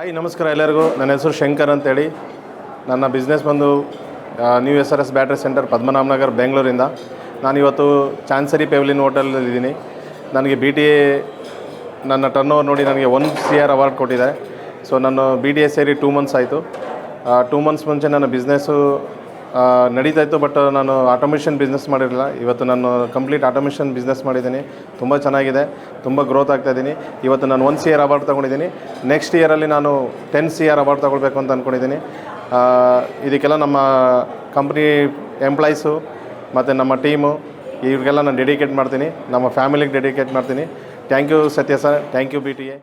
Hi, ನಮಸ್ಕಾರ ಎಲ್ಲರಿಗೂ. ನನ್ನ ಹೆಸರು ಶಂಕರ್ ಅಂತೇಳಿ. ನನ್ನ ಬಿಸ್ನೆಸ್ ಬಂದು new S R S battery centre Padmanabhanagar, ಬೆಂಗಳೂರಿಂದ. ನಾನಿವತ್ತು ಚಾನ್ಸರಿ ಪೆವ್ಲಿನ್ ಹೋಟೆಲಲ್ಲಿದ್ದೀನಿ ನನಗೆ ಬಿ ಟಿ ಎ ನನ್ನ ಟರ್ನ್ ಓವರ್ ನೋಡಿ ನನಗೆ ಒನ್ ಸಿ ಆರ್ ಅವಾರ್ಡ್ ಕೊಟ್ಟಿದೆ ಸೊ ನಾನು ಬಿ ಟಿ ಎ ಸೇರಿ ಟೂ ಮಂತ್ಸ್ ಆಯಿತು. ಟೂ ಮಂತ್ಸ್ ಮುಂಚೆ ನನ್ನ ಬಿಸ್ನೆಸ್ಸು ನಡೀತಾ ಇತ್ತು ಬಟ್ ನಾನು ಆಟೋಮೇಷನ್ ಬಿಸ್ನೆಸ್ ಮಾಡಿರಲಿಲ್ಲ. ಇವತ್ತು ನಾನು ಕಂಪ್ಲೀಟ್ ಆಟೋಮೇಷನ್ ಬಿಸ್ನೆಸ್ ಮಾಡಿದ್ದೀನಿ. ತುಂಬ ಚೆನ್ನಾಗಿದೆ. ತುಂಬ ಗ್ರೋತ್ ಆಗ್ತಾ ಇದ್ದೀನಿ. ಇವತ್ತು ನಾನು ಒನ್ ಸಿ ಆರ್ ಅವಾರ್ಡ್ ತೊಗೊಂಡಿದ್ದೀನಿ. ನೆಕ್ಸ್ಟ್ ಇಯರಲ್ಲಿ ನಾನು ಟೆನ್ ಸಿ ಆರ್ ಅವಾರ್ಡ್ ತೊಗೊಳ್ಬೇಕು ಅಂತ ಅಂದ್ಕೊಂಡಿದ್ದೀನಿ ಇದಕ್ಕೆಲ್ಲ ನಮ್ಮ ಕಂಪ್ನಿ ಎಂಪ್ಲಾಯೀಸು ಮತ್ತು ನಮ್ಮ ಟೀಮು ಇವ್ರಿಗೆಲ್ಲ ನಾನು ಡೆಡಿಕೇಟ್ ಮಾಡ್ತೀನಿ. ನಮ್ಮ ಫ್ಯಾಮಿಲಿಗೆ ಡೆಡಿಕೇಟ್ ಮಾಡ್ತೀನಿ. Thank you Satya sir thank you B T A